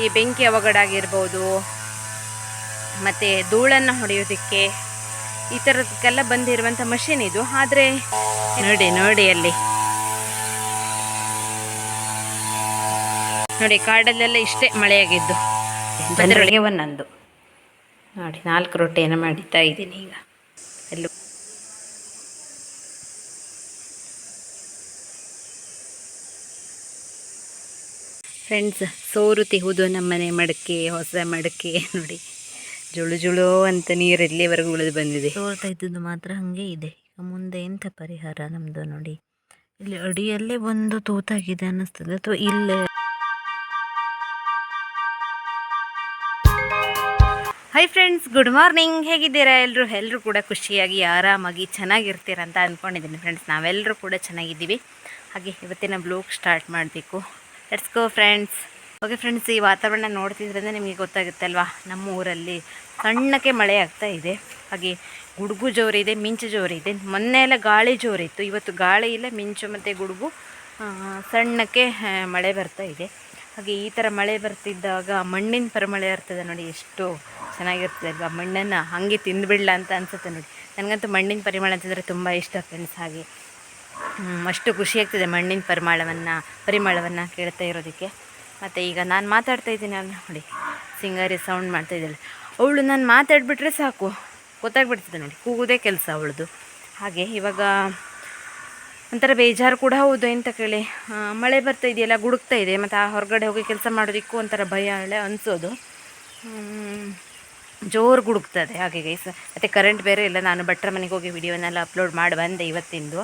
ಈ ಬೆಂಕಿ ಅವಘಡಾಗಿರ್ಬೋದು ಮತ್ತು ಧೂಳನ್ನು ಹೊಡೆಯೋದಕ್ಕೆ ಈ ಥರದಕ್ಕೆಲ್ಲ ಬಂದಿರುವಂಥ ಮಷಿನ್ ಇದು ಆದರೆ ನೋಡಿ ನೋಡಿ ಅಲ್ಲಿ ನೋಡಿ ಕಾಡಲ್ಲೆಲ್ಲ ಇಷ್ಟೇ ಮಳೆಯಾಗಿದ್ದು ಒಂದೊಂದು ನೋಡಿ ನಾಲ್ಕು ರೊಟ್ಟಿಯನ್ನು ಮಾಡಿತಾ ಇದ್ದೀನಿ ಈಗ ಫ್ರೆಂಡ್ಸ್ ಸೋರು ತಿಹುದು ನಮ್ಮನೆ ಮಡಕೆ, ಹೊಸ ಮಡಕೆ, ನೋಡಿ. ಜುಳು ಜುಳು ಅಂತ ನೀರು ಇಲ್ಲಿವರೆಗೂ ಉಳಿದು ಬಂದಿದೆ. ಸೋರ್ತಾ ಇದ್ದದ್ದು ಮಾತ್ರ ಹಾಗೆ ಇದೆ. ಈಗ ಮುಂದೆ ಎಂಥ ಪರಿಹಾರ ನಮ್ಮದು ನೋಡಿ. ಇಲ್ಲಿ ಅಡಿಯಲ್ಲೇ ಒಂದು ತೂತಾಗಿದೆ ಅನ್ನಿಸ್ತದೆ, ಅಥವಾ ಇಲ್ಲೇ? ಹಾಯ್ ಫ್ರೆಂಡ್ಸ್ ಗುಡ್ ಮಾರ್ನಿಂಗ್ ಹೇಗಿದ್ದೀರಾ? ಎಲ್ಲರೂ ಎಲ್ಲರೂ ಕೂಡ ಖುಷಿಯಾಗಿ, ಆರಾಮಾಗಿ, ಚೆನ್ನಾಗಿರ್ತೀರ ಅಂತ ಅಂದ್ಕೊಂಡಿದ್ದೀನಿ ಫ್ರೆಂಡ್ಸ್ ನಾವೆಲ್ಲರೂ ಕೂಡ ಚೆನ್ನಾಗಿದ್ದೀವಿ. ಹಾಗೆ ಇವತ್ತಿನ ಬ್ಲೋಗ್ ಸ್ಟಾರ್ಟ್ ಮಾಡಬೇಕು. Let's go friends okay friends ಈ ವಾತಾವರಣ ನೋಡ್ತಿದ್ರಿಂದ ನಿಮಗೆ ಗೊತ್ತಾಗುತ್ತೆ ಅಲ್ವಾ ನಮ್ಮ ಊರಲ್ಲಿ ಸಣ್ಣಕ್ಕೆ ಮಳೆ ಆಗ್ತಾ ಇದೆ. ಹಾಗೆ ಗುಡುಗು ಜೋರಿದೆ, ಮಿಂಚು ಜೋರಿದೆ. ಮೊನ್ನೆ ಎಲ್ಲ ಗಾಳಿ ಜೋರಿತ್ತು. ಇವತ್ತು ಗಾಳಿ ಇಲ್ಲ, ಮಿಂಚು ಮತ್ತು ಗುಡುಗು. ಸಣ್ಣಕ್ಕೆ ಮಳೆ ಬರ್ತಾ ಇದೆ. ಹಾಗೆ ಈ ಥರ ಮಳೆ ಬರ್ತಿದ್ದಾಗ ಮಣ್ಣಿನ ಪರಿಮಳ ಇರ್ತದೆ ನೋಡಿ, ಎಷ್ಟು ಚೆನ್ನಾಗಿರ್ತದೆ ಅಲ್ವಾ? ಮಣ್ಣನ್ನು ಹಾಗೆ ತಿಂದುಬಿಡಲ ಅಂತ ಅನಿಸುತ್ತೆ ನೋಡಿ. ನನಗಂತೂ ಮಣ್ಣಿನ ಪರಿಮಳ ಅಂತಂದರೆ ತುಂಬ ಇಷ್ಟ ಫ್ರೆಂಡ್ಸ್ ಹಾಗೆ. ಅಷ್ಟು ಖುಷಿ ಆಗ್ತದೆ ಮಣ್ಣಿನ ಪರಿಮಳವನ್ನು ಪರಿಮಳವನ್ನು ಕೇಳ್ತಾ ಇರೋದಕ್ಕೆ. ಮತ್ತು ಈಗ ನಾನು ಮಾತಾಡ್ತಾ ಇದ್ದೀನಿ ಅಲ್ಲ ನೋಡಿ, ಸಿಂಗಾರಿ ಸೌಂಡ್ ಮಾಡ್ತಾ ಇದ್ದಾಳೆ. ಅವಳು ನಾನು ಮಾತಾಡಿಬಿಟ್ರೆ ಸಾಕು. ಗೊತ್ತಾಗ್ಬಿಡ್ತದೆ ನೋಡಿ, ಕೂಗೋದೇ ಕೆಲಸ ಅವಳದು. ಹಾಗೆ ಇವಾಗ ಒಂಥರ ಬೇಜಾರು ಕೂಡ ಹೌದು ಅಂತ ಕೇಳಿ. ಮಳೆ ಬರ್ತಾ ಇದೆಯಲ್ಲ, ಗುಡುಕ್ತಾ ಇದೆ. ಮತ್ತು ಆ ಹೊರಗಡೆ ಹೋಗಿ ಕೆಲಸ ಮಾಡೋದಕ್ಕೂ ಒಂಥರ ಭಯ ಅಳೆ ಅನಿಸೋದು. ಜೋರು ಗುಡುಕ್ತದೆ ಹಾಗೆ ಗೈಸ್ ಮತ್ತು ಕರೆಂಟ್ ಬೇರೆ ಇಲ್ಲ. ನಾನು ಭಟ್ರ ಮನೆಗೆ ಹೋಗಿ ವಿಡಿಯೋನೆಲ್ಲ ಅಪ್ಲೋಡ್ ಮಾಡಿ ಬಂದೆ ಇವತ್ತಿಂದು.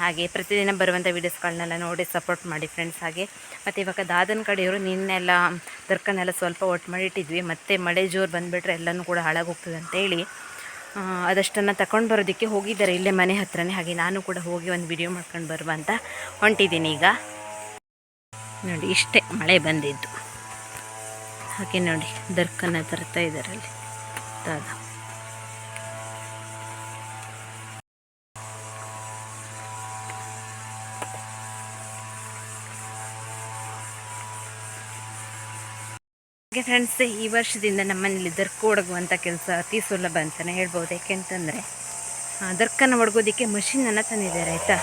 ಹಾಗೆ ಪ್ರತಿದಿನ ಬರುವಂಥ ವೀಡಿಯೋಸ್ಗಳನ್ನೆಲ್ಲ ನೋಡಿ ಸಪೋರ್ಟ್ ಮಾಡಿ ಫ್ರೆಂಡ್ಸ್ ಹಾಗೆ. ಮತ್ತು ಇವಾಗ ದಾದನ ಕಡೆಯವರು ನಿನ್ನೆಲ್ಲ ದರ್ಕನೆಲ್ಲ ಸ್ವಲ್ಪ ಒಟ್ಟು ಮಾಡಿಟ್ಟಿದ್ವಿ. ಮತ್ತು ಮಳೆ ಜೋರು ಬಂದುಬಿಟ್ರೆ ಎಲ್ಲನೂ ಕೂಡ ಹಾಳಾಗೋಗ್ತದೆ ಅಂತೇಳಿ ಅದಷ್ಟನ್ನು ತಗೊಂಡು ಬರೋದಕ್ಕೆ ಹೋಗಿದ್ದಾರೆ. ಇಲ್ಲೇ ಮನೆ ಹತ್ರನೇ. ಹಾಗೆ ನಾನು ಕೂಡ ಹೋಗಿ ಒಂದು ವಿಡಿಯೋ ಮಾಡ್ಕೊಂಡು ಬರುವ ಅಂತ ಹೊಂಟಿದ್ದೀನಿ ಈಗ. ನೋಡಿ, ಇಷ್ಟೇ ಮಳೆ ಬಂದಿದ್ದು. ಹಾಗೆ ನೋಡಿ ದರ್ಕನ್ನ ತರ್ತಾ ಇದ್ದಾರೆ ಅಲ್ಲಿ. ಹಾಗೆ ಫ್ರೆಂಡ್ಸ್ ಈ ವರ್ಷದಿಂದ ನಮ್ಮನೇಲಿ ದರ್ಕ ಒಡಗುವಂಥ ಕೆಲಸ ಅತಿ ಸುಲಭ ಅಂತಲೇ ಹೇಳ್ಬೋದು. ಯಾಕೆಂತಂದರೆ ದರ್ಕನ್ನು ಒಡಗೋದಕ್ಕೆ ಮಷಿನನ್ನು ತಂದಿದ್ದಾರೆ, ಆಯಿತಾ?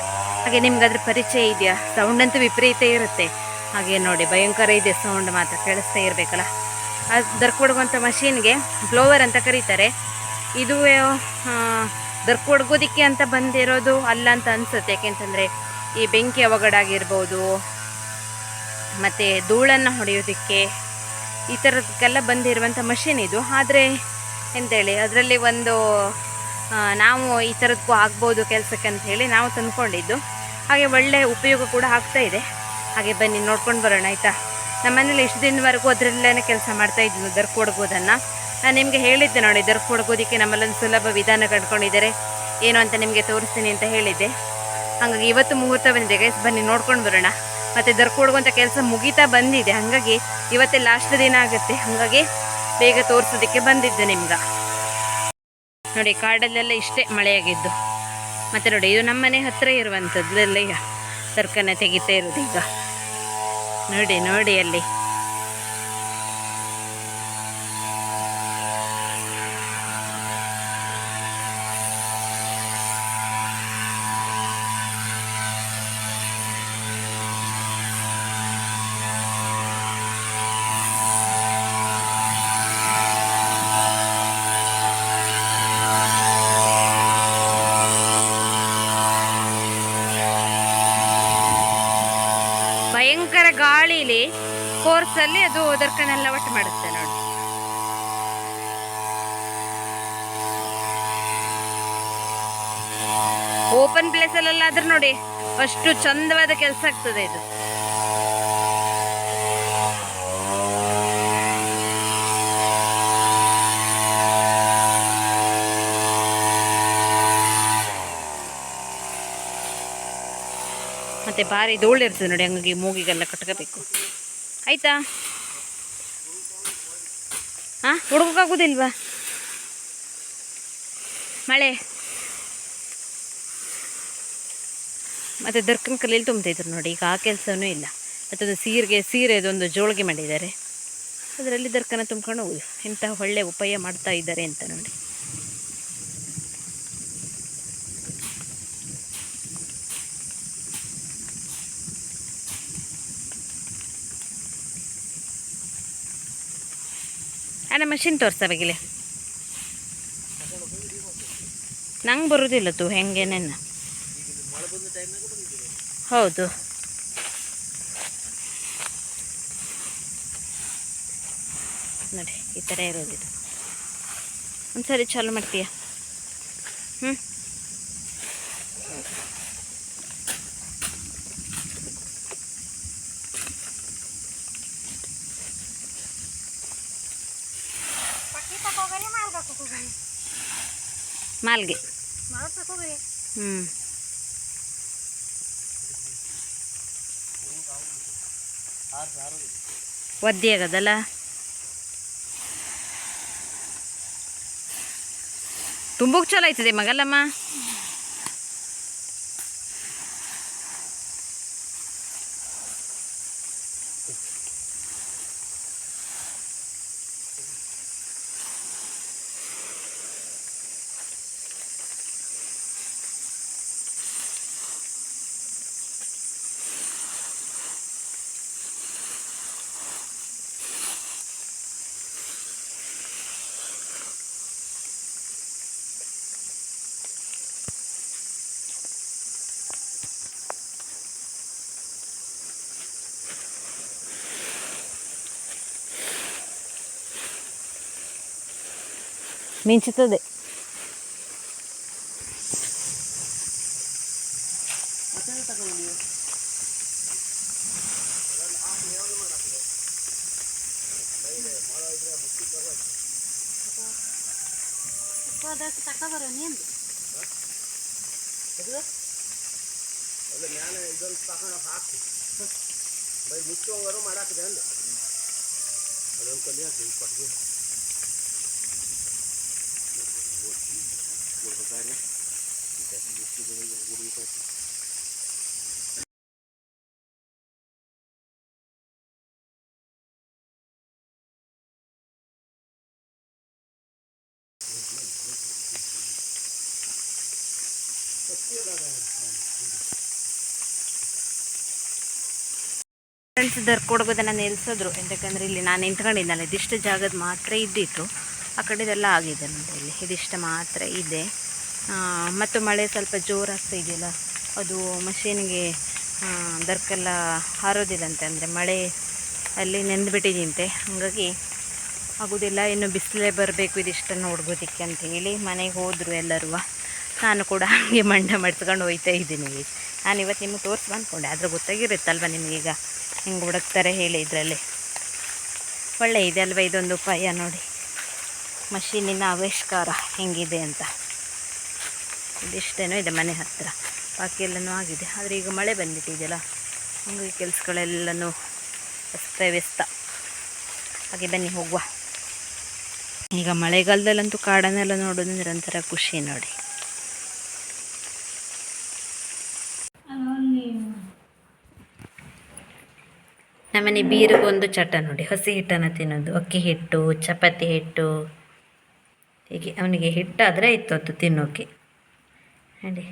ಹಾಗೆ ನಿಮ್ಗೆ ಅದ್ರ ಪರಿಚಯ ಇದೆಯಾ? ಸೌಂಡ್ ಅಂತೂ ವಿಪರೀತ ಇರುತ್ತೆ. ಹಾಗೆ ನೋಡಿ, ಭಯಂಕರ ಇದೆ ಸೌಂಡ್ ಮಾತ್ರ ಕೇಳಿಸ್ತಾ ಇರಬೇಕಲ್ಲ? ಆ ದರ್ಕು ಒಡಗುವಂಥ ಮಷೀನ್ಗೆ ಬ್ಲೋವರ್ ಅಂತ ಕರೀತಾರೆ. ಇದು ದರ್ಕೊಡ್ಗೋದಿಕ್ಕೆ ಅಂತ ಬಂದಿರೋದು ಅಲ್ಲ ಅಂತ ಅನಿಸುತ್ತೆ. ಯಾಕೆಂತಂದರೆ, ಈ ಬೆಂಕಿ ಅವಘಡಾಗಿರ್ಬೋದು, ಮತ್ತು ಧೂಳನ್ನು ಹೊಡೆಯೋದಕ್ಕೆ ಈ ಥರದಕ್ಕೆಲ್ಲ ಬಂದಿರುವಂಥ ಮಷೀನ್ ಇದು. ಆದರೆ ಎಂಥೇಳಿ ಅದರಲ್ಲಿ ಒಂದು ನಾವು ಈ ಥರದಕ್ಕೂ ಆಗ್ಬೋದು ಕೆಲಸಕ್ಕೆ ಅಂತ ಹೇಳಿ ನಾವು ತಂದ್ಕೊಂಡಿದ್ದು. ಹಾಗೆ ಒಳ್ಳೆಯ ಉಪಯೋಗ ಕೂಡ ಆಗ್ತಾ ಇದೆ. ಹಾಗೆ ಬನ್ನಿ ನೋಡ್ಕೊಂಡು ಬರೋಣ, ಆಯಿತಾ? ನಮ್ಮನೇಲಿ ಇಷ್ಟು ದಿನವರೆಗೂ ಅದರಲ್ಲೇ ಕೆಲಸ ಮಾಡ್ತಾ ಇದ್ವಿ ದರ್ಕೊಡ್ಬೋದನ್ನು ನಾನು ನಿಮಗೆ ಹೇಳಿದ್ದೆ ನೋಡಿ ದರ್ಕೊಡ್ಗೋದಕ್ಕೆ ನಮ್ಮಲ್ಲೊಂದು ಸುಲಭ ವಿಧಾನ ಕಂಡುಕೊಂಡಿದ್ದಾರೆ. ಏನು ಅಂತ ನಿಮಗೆ ತೋರಿಸ್ತೀನಿ ಅಂತ ಹೇಳಿದ್ದೆ. ಹಾಗಾಗಿ ಇವತ್ತು ಮುಹೂರ್ತ ಬಂದಿದೆ ಗೈಸ್ ಬನ್ನಿ, ನೋಡ್ಕೊಂಡು ಬರೋಣ. ಮತ್ತು ದರ್ಕು ಹೊಡ್ಗುವಂಥ ಕೆಲಸ ಮುಗಿತಾ ಬಂದಿದೆ. ಹಾಗಾಗಿ ಇವತ್ತೇ ಲಾಸ್ಟ್ ದಿನ ಆಗುತ್ತೆ. ಹಾಗಾಗಿ ಬೇಗ ತೋರಿಸೋದಕ್ಕೆ ಬಂದಿದ್ದೆ ನಿಮ್ಗೆ. ನೋಡಿ, ಕಾಡಲ್ಲೆಲ್ಲ ಇಷ್ಟೇ ಮಳೆಯಾಗಿದ್ದು. ಮತ್ತು ನೋಡಿ, ಇದು ನಮ್ಮನೆ ಹತ್ತಿರ ಇರುವಂಥದ್ದು ಎಲ್ಲ ಈಗ ತರ್ಕನ ತೆಗಿತಾ ಇರೋದು ಈಗ. ನೋಡಿ ನೋಡಿ ಅಲ್ಲಿ ಭಯಂಕರ ಗಾಳಿಲಿ ಕೋರ್ಸಲ್ಲಿ ಅದು ಒದರ್ಕನೆಲ್ಲ ಒಟ್ಟು ಮಾಡುತ್ತೆ ನೋಡಿ. ಓಪನ್ ಪ್ಲೇಸಲ್ಲಾದ್ರೂ ನೋಡಿ, ಅಷ್ಟು ಚಂದವಾದ ಕೆಲಸ ಆಗ್ತದೆ ಇದು. ಮತ್ತೆ ಭಾರಿ ಧೂಳು ಇರ್ತದೆ ನೋಡಿ, ಹಂಗಾಗಿ ಮೂಗಿಗೆಲ್ಲ ಕಟ್ಕೋಬೇಕು. ಆಯ್ತಾ? ಹಾಂ ಹುಡುಗಕ್ಕಾಗೋದಿಲ್ವಾ? ಮಳೆ. ಮತ್ತು ದರ್ಕನ್ ಕಲೀಲಿ ತುಂಬ್ತಿದ್ರು ನೋಡಿ, ಈಗ ಆ ಕೆಲಸನೂ ಇಲ್ಲ. ಮತ್ತು ಅದು ಸೀರೆಗೆ, ಸೀರೆ ಅದೊಂದು ಜೋಳಿಗೆ ಮಾಡಿದ್ದಾರೆ. ಅದರಲ್ಲಿ ದರ್ಕನ ತುಂಬ್ಕೊಂಡು ಹೋಗುದು. ಇಂತಹ ಒಳ್ಳೆ ಉಪಾಯ ಮಾಡ್ತಾ ಇದ್ದಾರೆ ಅಂತ ನೋಡಿ. ಅಣ್ಣ ಮಷಿನ್ ತೋರಿಸ್ತಾವಾಗಿಲೆ ನಂಗೆ ಬರೋದಿಲ್ಲ ತು ಹೆಂಗೇನೇನ ಹೌದು. ನೋಡಿ, ಈ ಥರ ಇರೋದಿಲ್ಲ ಒಂದು ಸರಿ ಚಾಲು ಮಾಡ್ತೀಯ? ಹ್ಞೂ ಮಾಲ್ಗೆ ಹ್ಞೂ ಒದ್ದೆ ಆಗದಲ್ಲ? ತುಂಬಕ್ಕೆ ಚಲೋ ಆಯ್ತದೆ ಮಗಲ್ಲಮ್ಮ. ಮಿಂಚುತ್ತದೆ ಫ್ರೆಂಡ್ಸ್ ದರ್ಕೊಡ್ಬೋದನ್ನ ನಿಲ್ಸಿದ್ರು ಎಂತಕ್ಕಂದ್ರೆ ಇಲ್ಲಿ ನಾನು ನಿಂತ್ಕೊಂಡಿದ್ದಲ್ಲ, ಇದಿಷ್ಟು ಜಾಗದ ಮಾತ್ರ ಇದ್ದಿತ್ತು. ಆ ಕಡೆದೆಲ್ಲ ಆಗಿದೆ ನೋಡಿ ಇಲ್ಲಿ. ಇದಿಷ್ಟು ಮಾತ್ರ ಇದೆ. ಮತ್ತು ಮಳೆ ಸ್ವಲ್ಪ ಜೋರಾಗ್ತಾ ಇದೆಯಲ್ಲ, ಅದು ಮಷೀನ್ಗೆ ದರ್ಕೆಲ್ಲ ಹಾರೋದಿಲ್ಲಂತೆ, ಅಂದರೆ ಮಳೆ ಅಲ್ಲಿ ನೆಂದುಬಿಟ್ಟಿದೆಯಂತೆ ಹಾಗಾಗಿ ಆಗೋದಿಲ್ಲ, ಇನ್ನು ಬಿಸಿಲೇ ಬರಬೇಕು ಇದಿಷ್ಟನ್ನು ನೋಡ್ಬೋದಕ್ಕೆ ಅಂತ ಹೇಳಿ ಮನೆಗೆ ಹೋದರು ಎಲ್ಲರೂ. ನಾನು ಕೂಡ ಹಾಗೆ ಮಂಡ ಮಡ್ಸ್ಕೊಂಡು ಹೋಯ್ತಾ ಇದ್ದೀನಿ. ನಾನು ಇವತ್ತು ನಿಮಗೆ ತೋರಿಸ್ಬ ಅಂದ್ಕೊಂಡೆ ಆದರೆ ಗೊತ್ತಾಗಿರುತ್ತಲ್ವ ನಿಮಗೀಗ ಹಿಂಗೆ ಹುಡುಕ್ತಾರೆ ಹೇಳಿ ಇದರಲ್ಲಿ. ಒಳ್ಳೆ ಇದೆ ಅಲ್ವ ಇದೊಂದು ಉಪಾಯ ನೋಡಿ. ಮಷೀನಿನ ಆವಿಷ್ಕಾರ ಹೆಂಗಿದೆ ಅಂತ. ಇದಿಷ್ಟೇನೋ ಇದೆ ಮನೆ ಹತ್ತಿರ ಬಾಕಿ ಎಲ್ಲನೂ ಆಗಿದೆ. ಆದರೆ ಈಗ ಮಳೆ ಬಂದ್ಬಿಟ್ಟಿದೆಯಲ್ಲ ಹಂಗಾಗಿ ಕೆಲಸಗಳೆಲ್ಲನೂ ಅಸ್ತವ್ಯಸ್ತ ಹಾಗೆ ಬನ್ನಿ, ಹೋಗುವ. ಈಗ ಮಳೆಗಾಲದಲ್ಲಂತೂ ಕಾಡನ್ನೆಲ್ಲ ನೋಡೋದು ನಿರಂತರ ಖುಷಿ ನೋಡಿ. ನಮ್ಮನೆ ಬೀರಿಗೊಂದು ಚಟ ನೋಡಿ. ಹಸಿ ಹಿಟ್ಟನ್ನು ತಿನ್ನೋದು. ಅಕ್ಕಿ ಹಿಟ್ಟು, ಚಪಾತಿ ಹಿಟ್ಟು. ಹೀಗೆ ಅವನಿಗೆ ಹಿಟ್ಟಾದರೆ ಇತ್ತು ಅದು ತಿನ್ನೋಕೆ. ನೋಡಿ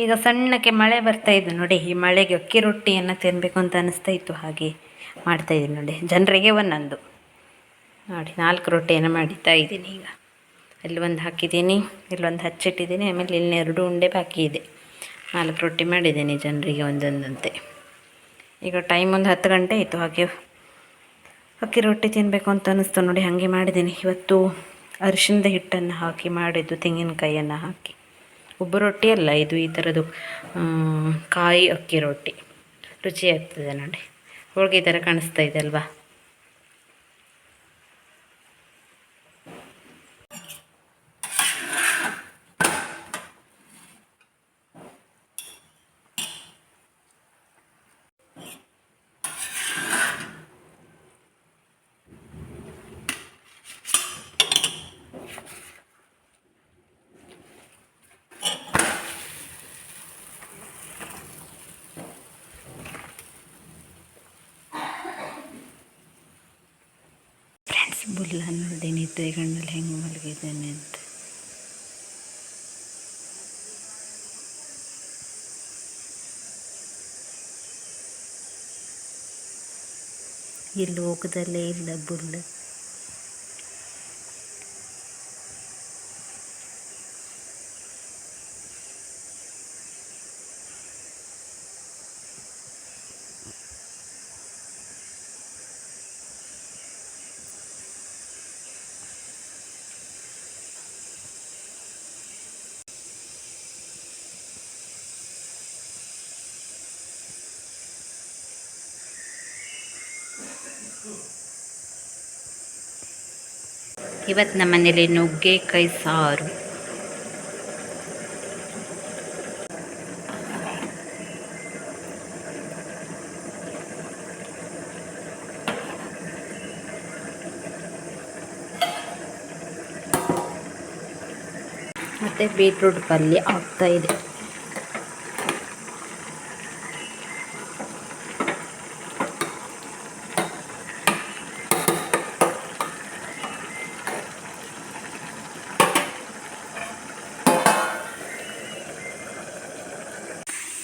ಈಗ ಸಣ್ಣಕ್ಕೆ ಮಳೆ ಬರ್ತಾ ಇದ್ದು ನೋಡಿ, ಈ ಮಳೆಗೆ ಅಕ್ಕಿ ರೊಟ್ಟಿಯನ್ನು ತಿನ್ನಬೇಕು ಅಂತ ಅನಿಸ್ತಾ ಇತ್ತು ಹಾಗೆ ಮಾಡ್ತಾ ಇದ್ದೀನಿ ನೋಡಿ. ಜನರಿಗೆ ಒಂದೊಂದು. ನೋಡಿ, ನಾಲ್ಕು ರೊಟ್ಟಿಯನ್ನು ಮಾಡಿತಾ ಇದ್ದೀನಿ ಈಗ. ಅಲ್ಲಿ ಒಂದು ಹಾಕಿದ್ದೀನಿ ಇಲ್ಲೊಂದು ಹಚ್ಚಿಟ್ಟಿದ್ದೀನಿ, ಆಮೇಲೆ ಇಲ್ಲಿ ಎರಡು ಉಂಡೆ ಬಾಕಿ ಇದೆ. ನಾಲ್ಕು ರೊಟ್ಟಿ ಮಾಡಿದ್ದೀನಿ ಜನರಿಗೆ ಒಂದೊಂದಂತೆ. ಈಗ ಟೈಮ್ ಒಂದು ಹತ್ತು ಗಂಟೆ ಆಯಿತು, ಹಾಗೆ ಅಕ್ಕಿ ರೊಟ್ಟಿ ತಿನ್ನಬೇಕು ಅಂತ ಅನ್ನಿಸ್ತು ನೋಡಿ, ಹಾಗೆ ಮಾಡಿದ್ದೀನಿ. ಇವತ್ತು ಅರಿಶಿಣದ ಹಿಟ್ಟನ್ನು ಹಾಕಿ ಮಾಡಿದ್ದು ತೆಂಗಿನಕಾಯಿಯನ್ನು ಹಾಕಿ. ಉಬ್ಬು ರೊಟ್ಟಿ ಅಲ್ಲ, ಇದು ಈ ಥರದ್ದು ಕಾಯಿ ಅಕ್ಕಿ ರೊಟ್ಟಿ. ರುಚಿಯಾಗ್ತದೆ ನೋಡಿ. ಹೋಳಿಗೆ ಥರ ಕಾಣಿಸ್ತಾ ಇದೆ ಅಲ್ವಾ? ಇಲ್ಲ ನೋಡಿ ನಿದ್ರೆ ಗಣ್ಣಲ್ಲಿ ಹೆಂಗೆ ಮಲಗಿದ್ದೇನೆ ಅಂತ ಈ ಲೋಕದಲ್ಲೇ ಇಲ್ಲ ಬುಲ್ಲ. ಇವತ್ತು ನಮ್ಮ ಮನೇಲಿ ನುಗ್ಗೆಕಾಯಿ ಸಾರು. ಮತ್ತು ಬೀಟ್ರೂಟ್ ಪಲ್ಯ ಆಗ್ತಾ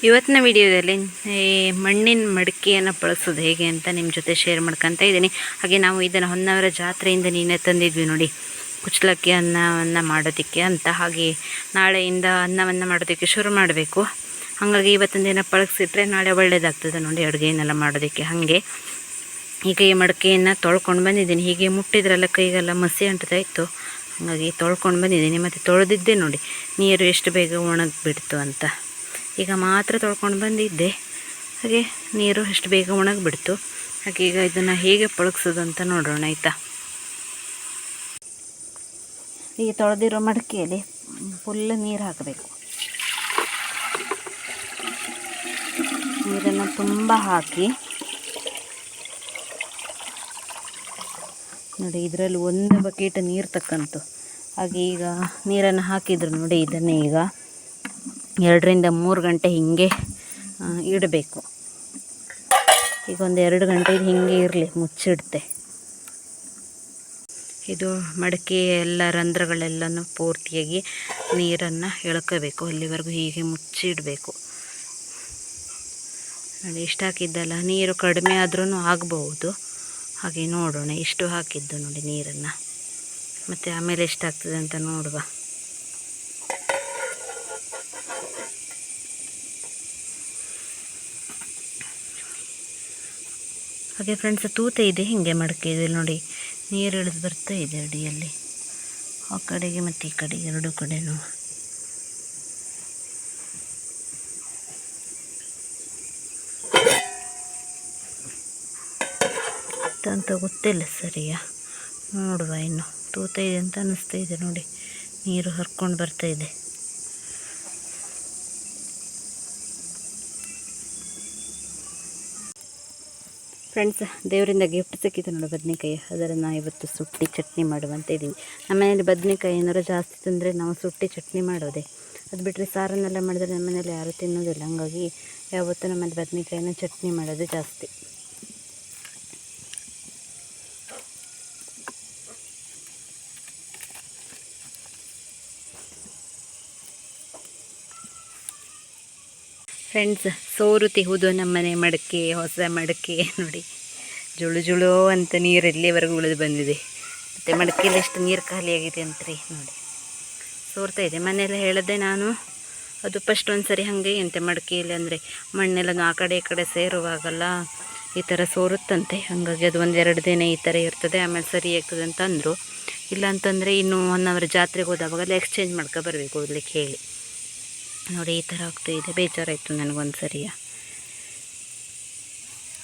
ಇವತ್ತಿನ ವಿಡಿಯೋದಲ್ಲಿ ಈ ಮಣ್ಣಿನ ಮಡಿಕೆಯನ್ನು ಬಳಸೋದು ಹೇಗೆ ಅಂತ ನಿಮ್ಮ ಜೊತೆ ಶೇರ್ ಮಾಡ್ಕೊತಾ ಇದ್ದೀನಿ. ಹಾಗೆ ನಾವು ಇದನ್ನು ಹೊನ್ನಾವರ ಜಾತ್ರೆಯಿಂದ ನೀನೆ ತಂದಿದ್ವಿ ನೋಡಿ. ಕುಚ್ಚಲಕ್ಕಿ ಅನ್ನವನ್ನು ಮಾಡೋದಕ್ಕೆ ಅಂತ. ಹಾಗೆ ನಾಳೆಯಿಂದ ಅನ್ನವನ್ನು ಮಾಡೋದಕ್ಕೆ ಶುರು ಮಾಡಬೇಕು. ಹಾಗಾಗಿ ಇವತ್ತಿನ ದಿನ ಪಳಗಿಸಿಟ್ರೆ ನಾಳೆ ಒಳ್ಳೆಯದಾಗ್ತದೆ ನೋಡಿ ಅಡುಗೆಯನ್ನೆಲ್ಲ ಮಾಡೋದಕ್ಕೆ. ಹಾಗೆ ಈಗ ಈ ಮಡಿಕೆಯನ್ನು ತೊಳ್ಕೊಂಡು ಬಂದಿದ್ದೀನಿ. ಹೀಗೆ ಮುಟ್ಟಿದ್ರಲ್ಲ ಕೈಗೆಲ್ಲ ಮಸಿ ಅಂಟ್ತಾ ಇತ್ತು. ಹಾಗಾಗಿ ತೊಳ್ಕೊಂಡು ಬಂದಿದ್ದೀನಿ. ಮತ್ತು ತೊಳೆದಿದ್ದೆ ನೋಡಿ. ನೀರು ಎಷ್ಟು ಬೇಗ ಒಣಗಿಬಿಡ್ತು ಅಂತ. ಈಗ ಮಾತ್ರ ತೊಳ್ಕೊಂಡು ಬಂದಿದ್ದೆ. ಹಾಗೆ ನೀರು ಎಷ್ಟು ಬೇಗ ಒಣಗಿಬಿಡ್ತು. ಹಾಗೆ ಈಗ ಇದನ್ನು ಹೇಗೆ ಪಳಗ್ಸೋದು ಅಂತ ನೋಡೋಣ, ಆಯಿತಾ? ಈಗ ತೊಳೆದಿರೋ ಮಡಿಕೆಯಲ್ಲಿ ಫುಲ್ ನೀರು ಹಾಕಬೇಕು. ನೀರನ್ನು ತುಂಬ ಹಾಕಿ ನೋಡಿ, ಇದರಲ್ಲಿ ಒಂದು ಬಕೆಟ್ ನೀರು ತಕ್ಕಂತು. ಹಾಗೆ ಈಗ ನೀರನ್ನು ಹಾಕಿದ್ರು ನೋಡಿ, ಇದನ್ನೇ ಈಗ. ಎರಡರಿಂದ ಮೂರು ಗಂಟೆ ಹೀಗೆ ಇಡಬೇಕು. ಈಗ ಒಂದು ಎರಡು ಗಂಟೆ ಹೀಗೆ ಇರಲಿ, ಮುಚ್ಚಿಡ್ತೆ. ಇದು ಮಡಕೆ ಎಲ್ಲ ರಂಧ್ರಗಳೆಲ್ಲನೂ ಪೂರ್ತಿಯಾಗಿ ನೀರನ್ನು ಎಳ್ಕೋಬೇಕು, ಅಲ್ಲಿವರೆಗೂ ಹೀಗೆ ಮುಚ್ಚಿಡಬೇಕು. ನೋಡಿ, ಇಷ್ಟು ಹಾಕಿದ್ದಲ್ಲ, ನೀರು ಕಡಿಮೆ ಆದ್ರೂ ಆಗ್ಬೋದು ಹಾಗೆ ನೋಡೋಣ, ಇಷ್ಟು ಹಾಕಿದ್ದು ನೋಡಿ ನೀರನ್ನು. ಮತ್ತು ಆಮೇಲೆ ಎಷ್ಟಾಗ್ತದೆ ಅಂತ ನೋಡುವ. ಹಾಗೆ ಫ್ರೆಂಡ್ಸ್ ತೂತೆ ಇದೆ ಹಿಂಗೆ ಮಡಕೆ ಇದೆ ನೋಡಿ. ನೀರು ಇಳಿದು ಬರ್ತಾ ಇದೆ ಅಡಿಯಲ್ಲಿ. ಆ ಕಡೆಗೆ ಮತ್ತು ಈ ಕಡೆಗೆ ಎರಡು ಕಡೆನೂ. ಅಂತ ಗೊತ್ತಿಲ್ಲ ಸರಿಯಾ. ನೋಡುವ ಇನ್ನು. ತೂತ ಇದೆ ಅಂತ ಅನ್ನಿಸ್ತಾ ಇದೆ ನೋಡಿ. ನೀರು ಹರ್ಕೊಂಡು ಬರ್ತಾ ಇದೆ. ಫ್ರೆಂಡ್ಸ್ ದೇವರಿಂದ ಗಿಫ್ಟ್ ಸಿಕ್ಕಿತ್ತು ನೋಡಿ ಅದರ ಅದನ್ನು ಇವತ್ತು ಸುಟ್ಟಿ ಚಟ್ನಿ ಮಾಡುವಂತ ಇದ್ದೀವಿ ನಮ್ಮ ಮನೇಲಿ ಬದನೆಕಾಯಿ ಏನಾದ್ರು ಜಾಸ್ತಿ ತಿಂದರೆ ನಾವು ಸುಟ್ಟಿ ಚಟ್ನಿ ಮಾಡೋದೆ. ಅದು ಬಿಟ್ಟರೆ ಸಾರನ್ನೆಲ್ಲ ಮಾಡಿದ್ರೆ ನಮ್ಮ ಮನೇಲಿ ಯಾರೂ ತಿನ್ನೋದಿಲ್ಲ. ಹಂಗಾಗಿ ಯಾವತ್ತೂ ನಮ್ಮಲ್ಲಿ ಬದನೆಕಾಯಿನ ಚಟ್ನಿ ಮಾಡೋದು ಜಾಸ್ತಿ. ಫ್ರೆಂಡ್ಸ್ ಸೋರು ತಿಹುದು ನಮ್ಮನೆ ಮಡಕೆ, ಹೊಸ ಮಡಕೆ ನೋಡಿ. ಜುಳು ಜುಳು ಅಂತ ನೀರು ಇಲ್ಲಿವರೆಗೂ ಉಳಿದು ಬಂದಿದೆ. ಮತ್ತು ಮಡಕೆಯಲ್ಲಿ ಎಷ್ಟು ನೀರು ಖಾಲಿಯಾಗಿದೆ ಅಂತ್ರಿ ನೋಡಿ. ಸೋರ್ತಾ ಇದೆ. ಮನೆಯೆಲ್ಲ ಹೇಳಿದೆ ನಾನು ಅದು ಫಸ್ಟ್ ಒಂದು ಸರಿ ಹಾಗೆ ಅಂತೆ ಮಡಕೆಯಲ್ಲಿ ಅಂದರೆ ಮಣ್ಣೆಲ್ಲ ಆ ಕಡೆ ಈ ಕಡೆ ಸೇರುವಾಗಲ್ಲ ಈ ಥರ ಸೋರುತ್ತಂತೆ. ಹಾಗಾಗಿ ಅದು ಒಂದೆರಡು ದಿನ ಈ ಥರ ಇರ್ತದೆ. ಆಮೇಲೆ ಸರಿ ಆಗ್ತದೆ ಅಂತ ಅಂದರು. ಇಲ್ಲ ಅಂತಂದರೆ ಇನ್ನು ಒನ್ ಅವರ್ ಜಾತ್ರೆಗೆ ಹೋದಾವಾಗೆಲ್ಲ ಎಕ್ಸ್ಚೇಂಜ್ ಮಾಡ್ಕೊ ಬರಬೇಕು ಓದ್ಲಿಕ್ಕೆ ಹೇಳಿ. ನೋಡಿ, ಈ ಥರ ಆಗ್ತಾ ಇದೆ. ಬೇಜಾರಾಯಿತು ನನಗೊಂದು ಸರಿಯ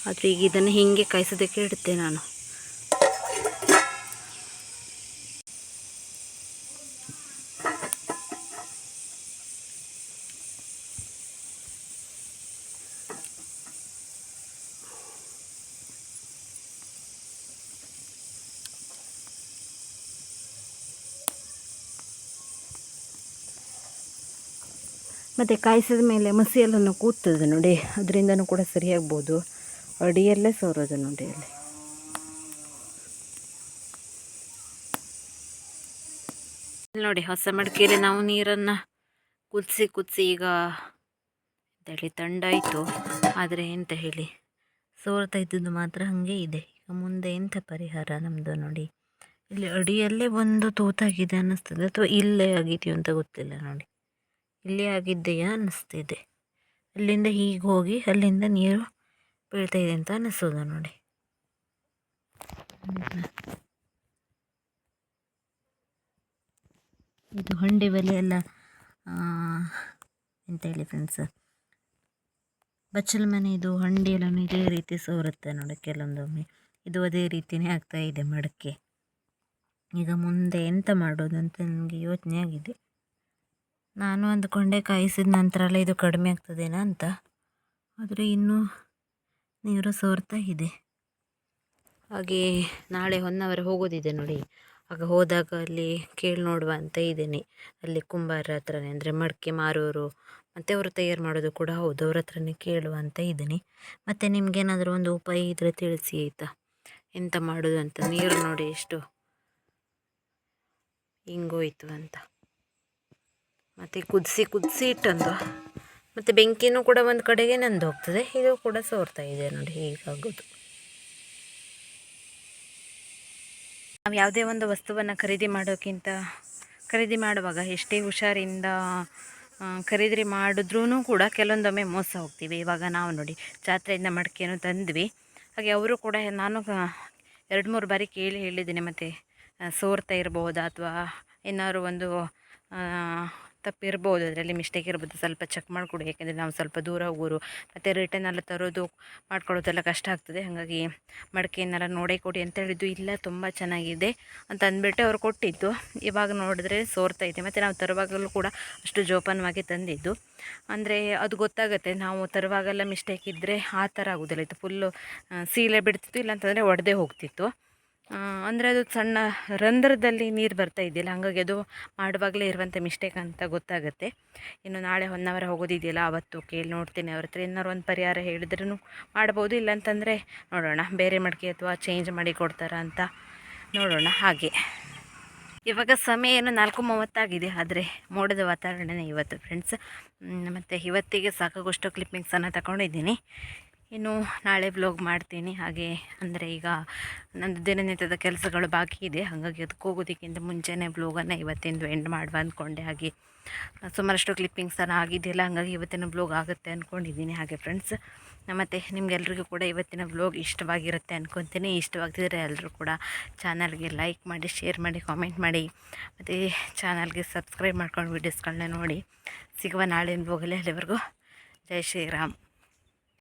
ಆದರೆ ಈಗ ಇದನ್ನು ಹೀಗೆ ಕಾಯಿಸೋದಕ್ಕೆ ಇಡುತ್ತೆ ನಾನು. ಮತ್ತು ಕಾಯಿಸಿದ ಮೇಲೆ ಮಸಿಯೆಲ್ಲನೂ ಕೂತದೆ ನೋಡಿ. ಅದರಿಂದನೂ ಕೂಡ ಸರಿಯಾಗ್ಬೋದು. ಅಡಿಯಲ್ಲೇ ಸೋರೋದು ನೋಡಿ ಅಲ್ಲಿ. ನೋಡಿ ಹೊಸ ಮಡಿಕೆಯಲ್ಲಿ ನಾವು ನೀರನ್ನು ಕುದಿಸಿ ಕುದಿಸಿ ಈಗ ಅಂತೇಳಿ ತಂಡಾಯಿತು. ಆದರೆ ಎಂತ ಹೇಳಿ, ಸೋರ್ತಾ ಇದ್ದದ್ದು ಮಾತ್ರ ಹಾಗೆ ಇದೆ. ಈಗ ಮುಂದೆ ಎಂಥ ಪರಿಹಾರ ನಮ್ಮದು ನೋಡಿ. ಇಲ್ಲಿ ಅಡಿಯಲ್ಲೇ ಒಂದು ತೂತಾಗಿದೆ ಅನ್ನಿಸ್ತದೆ ಅಥವಾ ಇಲ್ಲೇ ಆಗಿದೆಯೋ ಅಂತ ಗೊತ್ತಿಲ್ಲ ನೋಡಿ. ಇಲ್ಲೇ ಆಗಿದೆಯಾ ಅನ್ನಿಸ್ತಿದೆ. ಅಲ್ಲಿಂದ ಹೀಗೆ ಹೋಗಿ ಅಲ್ಲಿಂದ ನೀರು ಬೀಳ್ತಾ ಇದೆ ಅಂತ ಅನ್ನಿಸೋದು ನೋಡಿ. ಇದು ಹಂಡೆ ಬೆಲೆ ಎಲ್ಲ ಎಂತ ಹೇಳಿ ಫ್ರೆಂಡ್ಸ್ ಬಚ್ಚಲ ಹಂಡಿ ಎಲ್ಲ ಇದೇ ರೀತಿ ಸೋರುತ್ತೆ ನೋಡಿ ಕೆಲವೊಂದೊಮ್ಮೆ. ಇದು ಅದೇ ರೀತಿಯೇ ಆಗ್ತಾ ಇದೆ ಮಡಕೆ. ಈಗ ಮುಂದೆ ಎಂತ ಮಾಡೋದು ಅಂತ ನನಗೆ ಯೋಚನೆ ಆಗಿದೆ. ನಾನು ಅಂದ್ಕೊಂಡೆ ಕಾಯಿಸಿದ ನಂತರ ಎಲ್ಲ ಇದು ಕಡಿಮೆ ಆಗ್ತದೇನಾ ಅಂತ. ಆದರೆ ಇನ್ನೂ ನೀರು ಸೋರ್ತಾ ಇದೆ. ಹಾಗೆ ನಾಳೆ ಹೊನ್ನವರ ಹೋಗೋದಿದೆ ನೋಡಿ. ಆಗ ಹೋದಾಗ ಅಲ್ಲಿ ಕೇಳಿ ನೋಡುವ ಅಂತ ಇದ್ದೇನೆ. ಅಲ್ಲಿ ಕುಂಬಾರ ಹತ್ರನೇ, ಅಂದರೆ ಮಡಿಕೆ ಮಾರೋರು, ಮತ್ತು ಅವರು ತಯಾರು ಮಾಡೋದು ಕೂಡ ಹೌದು, ಅವ್ರ ಹತ್ರನೇ ಕೇಳುವ ಅಂತ ಇದ್ದೀನಿ. ಮತ್ತು ನಿಮಗೇನಾದರೂ ಒಂದು ಉಪಾಯ ಇದ್ದರೆ ತಿಳಿಸಿ ಆಯಿತಾ? ಎಂತ ಮಾಡೋದು ಅಂತ, ನೀರು ನೋಡಿ ಎಷ್ಟು ಹಿಂಗೋಯ್ತು ಅಂತ. ಮತ್ತು ಕುದಿಸಿ ಕುದಿಸಿ ಇಟ್ಟಂದು. ಮತ್ತು ಬೆಂಕಿನೂ ಕೂಡ ಒಂದು ಕಡೆಗೆ ನಂದು ಹೋಗ್ತದೆ. ಇದು ಕೂಡ ಸೋರ್ತಾ ಇದೆ ನೋಡಿ, ಹೀಗಾಗೋದು. ನಾವು ಯಾವುದೇ ಒಂದು ವಸ್ತುವನ್ನು ಖರೀದಿ ಮಾಡೋಕ್ಕಿಂತ ಖರೀದಿ ಮಾಡುವಾಗ ಎಷ್ಟೇ ಹುಷಾರಿಂದ ಖರೀದಿ ಮಾಡಿದ್ರೂ ಕೂಡ ಕೆಲವೊಂದೊಮ್ಮೆ ಮೋಸ ಹೋಗ್ತೀವಿ. ಇವಾಗ ನಾವು ನೋಡಿ, ಜಾತ್ರೆಯಿಂದ ಮಡಿಕೆಯನ್ನು ತಂದ್ವಿ. ಹಾಗೆ ಅವರು ಕೂಡ ನಾನು ಎರಡು ಮೂರು ಬಾರಿ ಕೇಳಿ ಹೇಳಿದ್ದೀನಿ, ಮತ್ತು ಸೋರ್ತಾ ಇರ್ಬೋದಾ ಅಥವಾ ಏನಾದ್ರು ಒಂದು ತಪ್ಪಿರ್ಬೋದು. ಅದರಲ್ಲಿ ಮಿಸ್ಟೇಕ್ ಇರ್ಬೋದು. ಸ್ವಲ್ಪ ಚೆಕ್ ಮಾಡಿಕೊಡಿ. ಯಾಕೆಂದರೆ ನಾವು ಸ್ವಲ್ಪ ದೂರ ಹೋಗೋರು, ಮತ್ತು ರಿಟರ್ನ್ ಎಲ್ಲ ತರೋದು ಮಾಡ್ಕೊಳ್ಳೋದೆಲ್ಲ ಕಷ್ಟ ಆಗ್ತದೆ. ಹಾಗಾಗಿ ಮಡಿಕೆಯನ್ನೆಲ್ಲ ನೋಡೇ ಕೊಡಿ ಅಂತ ಹೇಳಿದ್ದು, ಇಲ್ಲ, ತುಂಬ ಚೆನ್ನಾಗಿದೆ ಅಂತ ಅಂದ್ಬಿಟ್ಟು ಅವರು ಕೊಟ್ಟಿದ್ದು. ಇವಾಗ ನೋಡಿದ್ರೆ ಸೋರ್ತಾ ಇದೆ. ಮತ್ತು ನಾವು ತರುವಾಗಲೂ ಕೂಡ ಅಷ್ಟು ಜೋಪಾನವಾಗಿ ತಂದಿದ್ದು. ಅಂದರೆ ಅದು ಗೊತ್ತಾಗುತ್ತೆ. ನಾವು ತರುವಾಗೆಲ್ಲ ಮಿಸ್ಟೇಕ್ ಇದ್ದರೆ ಆ ಥರ ಆಗೋದಿಲ್ಲ. ಇದು ಫುಲ್ಲು ಸೀಲೆ ಬಿಡ್ತಿತ್ತು. ಇಲ್ಲಾಂತಂದರೆ ಒಡೆದೇ ಹೋಗ್ತಿತ್ತು. ಅಂದರೆ ಅದು ಸಣ್ಣ ರಂಧ್ರದಲ್ಲಿ ನೀರು ಬರ್ತಾ ಇದೆಯಲ್ಲ, ಹಾಗಾಗಿ ಅದು ಮಾಡುವಾಗಲೇ ಇರುವಂಥ ಮಿಸ್ಟೇಕ್ ಅಂತ ಗೊತ್ತಾಗುತ್ತೆ. ಇನ್ನು ನಾಳೆ ಹೊನ್ನಾವರ ಹೋಗೋದಿದೆಯಲ್ಲ, ಅವತ್ತು ಕೇಳಿ ನೋಡ್ತೀನಿ, ಅವ್ರ ಹತ್ರ ಏನಾರು ಒಂದು ಪರಿಹಾರ ಹೇಳಿದ್ರೂ ಮಾಡ್ಬೋದು, ಇಲ್ಲಾಂತಂದರೆ ನೋಡೋಣ, ಬೇರೆ ಮಡಿಕೆ ಅಥವಾ ಚೇಂಜ್ ಮಾಡಿ ಕೊಡ್ತಾರಾ ಅಂತ ನೋಡೋಣ ಹಾಗೆ. ಇವಾಗ ಸಮಯ ಏನು ನಾಲ್ಕು ಮೂವತ್ತಾಗಿದೆ ಆದರೆ ಮೋಡದ ವಾತಾವರಣನೇ ಇವತ್ತು ಫ್ರೆಂಡ್ಸ್ ಮತ್ತು ಇವತ್ತಿಗೆ ಸಾಕಾಗುವಷ್ಟು ಕ್ಲಿಪ್ಪಿಂಗ್ಸನ್ನು ತಗೊಂಡಿದ್ದೀನಿ. ಇನ್ನು ನಾಳೆ ಬ್ಲಾಗ್ ಮಾಡ್ತೀನಿ. ಹಾಗೆ ಅಂದರೆ ಈಗ ನಂದು ದಿನನಿತ್ಯದ ಕೆಲಸಗಳು ಬಾಕಿ ಇದೆ. ಹಾಗಾಗಿ ಅದಕ್ಕೆ ಹೋಗೋದಕ್ಕಿಂತ ಮುಂಚೆನೇ ಬ್ಲಾಗನ್ನು ಇವತ್ತಿಂದು ಎಂಡ್ ಮಾಡುವ ಅಂದ್ಕೊಂಡೆ ಹಾಗೆ ಸುಮಾರಷ್ಟು ಕ್ಲಿಪ್ಪಿಂಗ್ಸ್ ಎಲ್ಲ ಆಗಿದೆಯಲ್ಲ ಹಾಗಾಗಿ ಇವತ್ತಿನ ಬ್ಲಾಗ್ ಆಗುತ್ತೆ ಅಂದ್ಕೊಂಡಿದ್ದೀನಿ ಹಾಗೆ ಫ್ರೆಂಡ್ಸ್ ಮತ್ತು ನಿಮಗೆಲ್ರಿಗೂ ಕೂಡ ಇವತ್ತಿನ ಬ್ಲಾಗ್ ಇಷ್ಟವಾಗಿರುತ್ತೆ ಅಂದ್ಕೊತೀನಿ ಇಷ್ಟವಾಗ್ತಿದ್ರೆ ಎಲ್ಲರೂ ಕೂಡ ಚಾನಲ್ಗೆ ಲೈಕ್ ಮಾಡಿ ಶೇರ್ ಮಾಡಿ ಕಾಮೆಂಟ್ ಮಾಡಿ, ಮತ್ತು ಚಾನಲ್ಗೆ ಸಬ್ಸ್ಕ್ರೈಬ್ ಮಾಡ್ಕೊಂಡು ವೀಡಿಯೋಸ್ಗಳನ್ನ ನೋಡಿ. ಸಿಗುವ ನಾಳೆ ಬ್ಲಾಗಲ್ಲಿ ಅಲ್ಲಿವರೆಗೂ ಜೈ ಶ್ರೀರಾಮ್.